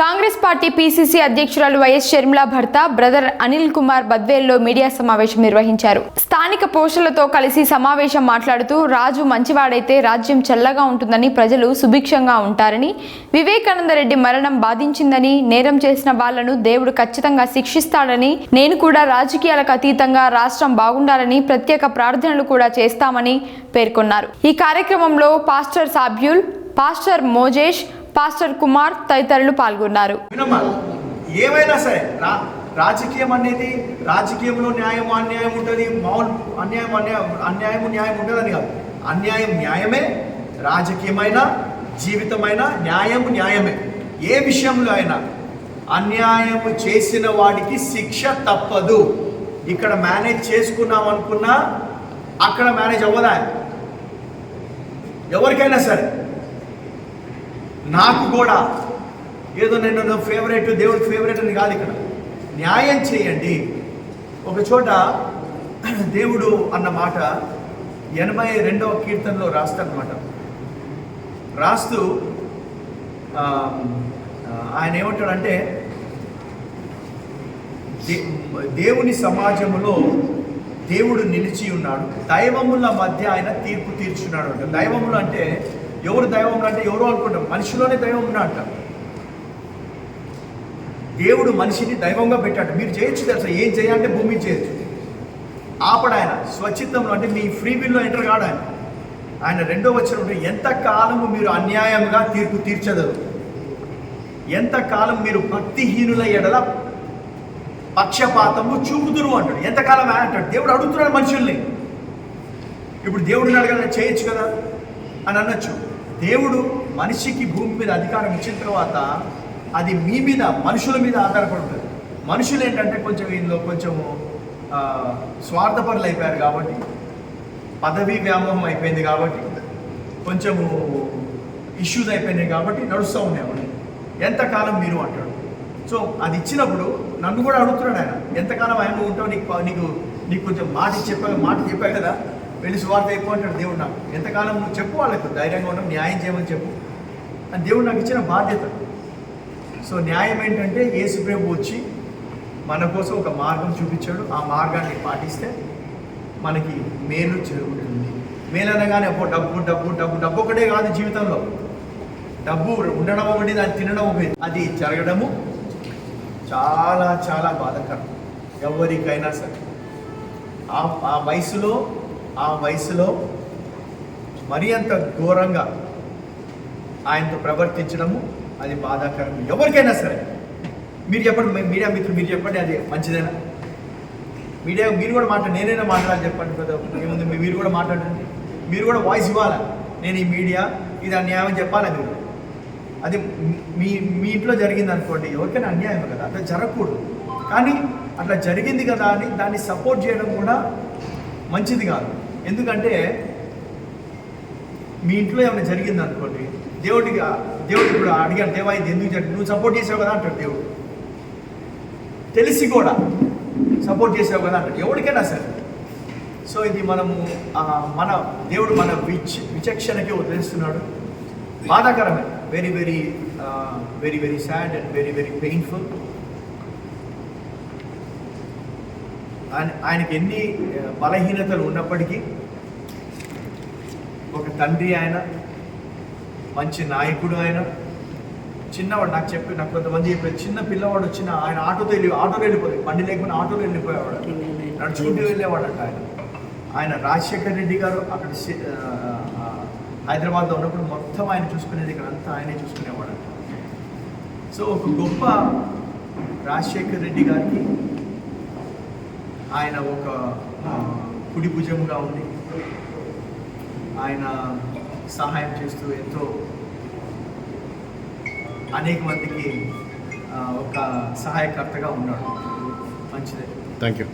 Congress party PCC అధ్యక్షురాలు YS Sharmila భర్త brother Anil Kumar బద్వేల్లో మీడియా సమావేశం నిర్వహించారు. స్థానిక పోస్టులతో కలిసి సమావేశం మాట్లాడుతూ రాజు మంచివాడైతే రాజ్యం చల్లగా ఉంటుందని ప్రజలు సుభిక్షంగా ఉంటారని వివేకానంద రెడ్డి మరణం బాధించిందని నేరం చేసిన వాళ్ళను దేవుడు ఖచ్చితంగా శిక్షిస్తాడని నేను కూడా రాజకీయాలకు అతీతంగా రాష్ట్రం బాగుండాలని ప్రత్యేక ప్రార్థనలు కూడా చేస్తామని పేర్కొన్నారు. ఈ కార్యక్రమంలో పాస్టర్ సాబ్యుల్ పాస్టర్ మోజేష్ పాస్టర్ కుమార్ తదితరులు పాల్గొన్నారు. ఏమైనా సరే రా రాజకీయం అనేది రాజకీయంలో న్యాయం అన్యాయం ఉంటుంది మౌన్ అన్యాయం అన్యాయం అన్యాయం న్యాయం ఉంటుందని కాదు. అన్యాయం న్యాయమే రాజకీయమైన జీవితమైన న్యాయం న్యాయమే. ఏ విషయంలో అయినా అన్యాయం చేసిన వాడికి శిక్ష తప్పదు. ఇక్కడ మేనేజ్ చేసుకున్నాం అనుకున్నా అక్కడ మేనేజ్ అవ్వదా? ఎవరికైనా సరే. నాకు కూడా ఏదో నేను ఫేవరెట్ దేవుడి ఫేవరెట్ అని కాదు ఇక్కడ. న్యాయం చేయండి. ఒక చోట దేవుడు అన్న మాట ఎనభై రెండవ కీర్తనలో రాస్తాడనమాట రాస్తూ ఆయన ఏమంటాడంటే దే- దేవుని సమాజంలో దేవుడు నిలిచి ఉన్నాడు. దైవముల మధ్య ఆయన తీర్పు తీర్చున్నాడు అంట. దైవములు అంటే ఎవరు దైవం అంటే ఎవరు అనుకుంటాం. మనిషిలోనే దైవం ఉన్నా అంట. దేవుడు మనిషిని దైవంగా పెట్టాడు. మీరు చేయొచ్చు తెలుసా? ఏం చేయాలంటే భూమి చేయొచ్చు. ఆపడాయన ఆయన. అంటే మీ ఫ్రీ విల్లో ఎంటర్ కాడు ఆయన. ఆయన రెండో వచ్చిన ఎంత కాలము మీరు అన్యాయంగా తీర్పు తీర్చదు ఎంత కాలం మీరు భక్తిహీనుల ఎడల పక్షపాతము చూపుదురు? అంటాడు. ఎంతకాలం అంటాడు. దేవుడు అడుగుతున్నాడు మనుషుల్ని. ఇప్పుడు దేవుడిని అడగాలని చేయొచ్చు కదా? అని అనొచ్చు. దేవుడు మనిషికి భూమి మీద అధికారం ఇచ్చిన తర్వాత అది మీ మీద మనుషుల మీద ఆధారపడుతుంది. మనుషులు ఏంటంటే కొంచెం వీళ్ళు కొంచెము స్వార్థపరులు అయిపోయారు కాబట్టి పదవీ వ్యామోహం అయిపోయింది కాబట్టి కొంచెము ఇష్యూస్ అయిపోయినాయి కాబట్టి నడుస్తూ ఉన్నాయి ఎంతకాలం మీరు అంటాడు. సో అది ఇచ్చినప్పుడు నన్ను కూడా అడుగుతున్నాడు ఆయన ఎంతకాలం ఆయన ఉంటావు? నీకు నీకు నీకు కొంచెం మాట చెప్పా మాట చెప్పా కదా? వెళ్ళి సువార్త అయిపో అంటాడు దేవుడు నాకు. ఎంతకాలం నువ్వు చెప్పు వాళ్ళకు ధైర్యంగా ఉండడం న్యాయం చేయమని చెప్పు. అని దేవుడు నాకు ఇచ్చిన బాధ్యత. సో న్యాయం ఏంటంటే యేసు ప్రభు వచ్చి మన కోసం ఒక మార్గం చూపించాడు. ఆ మార్గాన్ని పాటిస్తే మనకి మేలు జరుగుతుంది. మేలు అనగానే అప్పుడు డబ్బు డబ్బు డబ్బు డబ్బు ఒకటే కాదు జీవితంలో. డబ్బు ఉండడం ఒకటి దాన్ని తినడం ఒకటి. అది జరగడము చాలా చాలా బాధకరం. ఎవరికైనా సరే. ఆ ఆ వయసులో ఆ వయసులో మరీ అంత ఘోరంగా ఆయనతో ప్రవర్తించడము అది బాధాకరం. ఎవరికైనా సరే. మీరు చెప్పండి మీ- మీడియా మిత్రులు మీరు చెప్పండి అది మంచిదేనా? మీడియా మీరు కూడా మాట నేనైనా మాట్లాడాలి చెప్పండి కదా ఏముంది? మీరు కూడా మాట్లాడండి. మీరు కూడా వాయిస్ ఇవ్వాలా? నేను ఈ మీడియా ఇది అన్యాయం అని చెప్పాలా మీరు? అది మీ మీ ఇంట్లో జరిగింది అనుకోండి ఎవరికైనా అన్యాయం కదా అట్లా జరగకూడదు. కానీ అట్లా జరిగింది కదా అని దాన్ని సపోర్ట్ చేయడం కూడా మంచిది కాదు. ఎందుకంటే మీ ఇంట్లో ఏమైనా జరిగింది అనుకోండి దేవుడికి దేవుడు ఇప్పుడు అడిగాడు దేవా ఇది ఎందుకు జరిగింది? నువ్వు సపోర్ట్ చేసావు కదా అంటాడు దేవుడు. తెలిసి కూడా సపోర్ట్ చేసావు కదా అంటాడు. ఎవరికైనా సరే. సో ఇది మనము మన దేవుడు మన విచ్ విచక్షణకి వదిలేస్తున్నాడు. బాధాకరమే. Very very very very sad and very very painful ఆయన ఆయనకి ఎన్ని బలహీనతలు ఉన్నప్పటికీ ఒక తండ్రి ఆయన మంచి నాయకుడు ఆయన చిన్నవాడు నాకు చెప్పి నాకు కొంతమంది చెప్పారు చిన్న పిల్లవాడు వచ్చిన ఆయన ఆటోతో వెళ్ళి ఆటోలో వెళ్ళిపోయి బండి లేకుండా ఆటోలో వెళ్ళిపోయేవాడు. నడుచుకుంటూ వెళ్ళేవాడంట ఆయన. ఆయన రాజశేఖర్ రెడ్డి గారు అక్కడ హైదరాబాద్లో ఉన్నప్పుడు మొత్తం ఆయన చూసుకునేది ఇక్కడ అంతా ఆయనే చూసుకునేవాడంట. సో ఒక గొప్ప రాజశేఖర్ రెడ్డి గారికి ఆయన ఒక కుడి భుజముగా ఉంది. ఆయన సహాయం చేస్తూ ఎంతో అనేక మందికి ఒక సహాయకర్తగా ఉన్నాడు. మంచిదే. Thank you